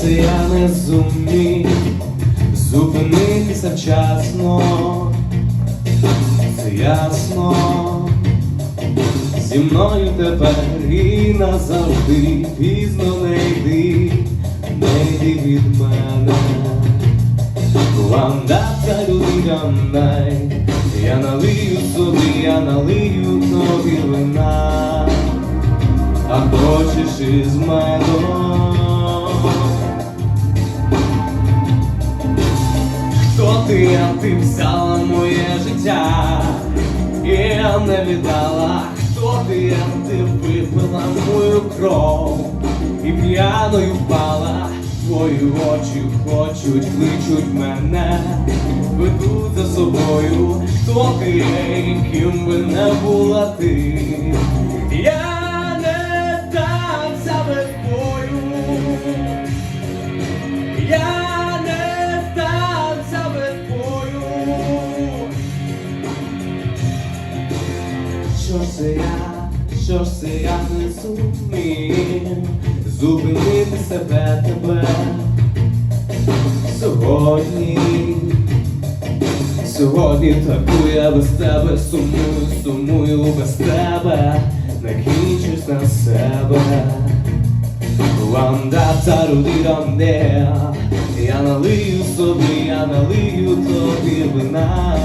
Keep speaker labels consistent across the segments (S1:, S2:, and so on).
S1: все я не зумів зупинитися вчасно, це ясно, зі мною тепер і назавжди пізно не йди, не йди від мене. Вам даться людям най, я налию собі, я налию тобі вина, хочеш із медом. Хто ти, а ти взяла моє життя, і я не віддала, хто ти, а ти випила мою кров, і п'яною впала, твої очі хочуть, кличуть мене, ведуть за собою, хто ти ким би не була ти. Я не здамся без бою. Що ж це я, що ж це я не зумів зупинити себе тебе сьогодні. Сьогодні таку я без тебе сумую, сумую без тебе, не кінчусь на себе. Ванда руди я налию собі, я налию тобі вина,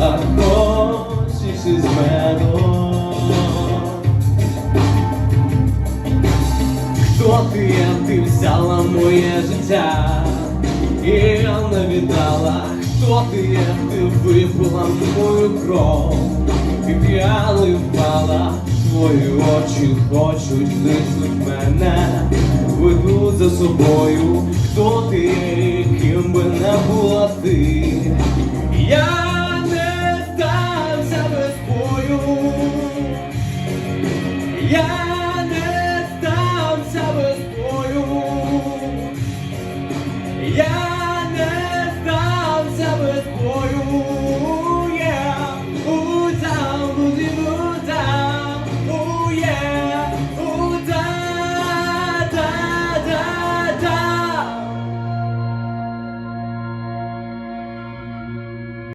S1: а хочеш із медом. Хто ти, я ти взяла моє життя, і я не віддала, хто ти є, ти випила мою кров, і п'яною впала, Твої очі хочуть кличуть мене, веду за собою, хто ти, ким би не була ти. Я не стався без бою. Я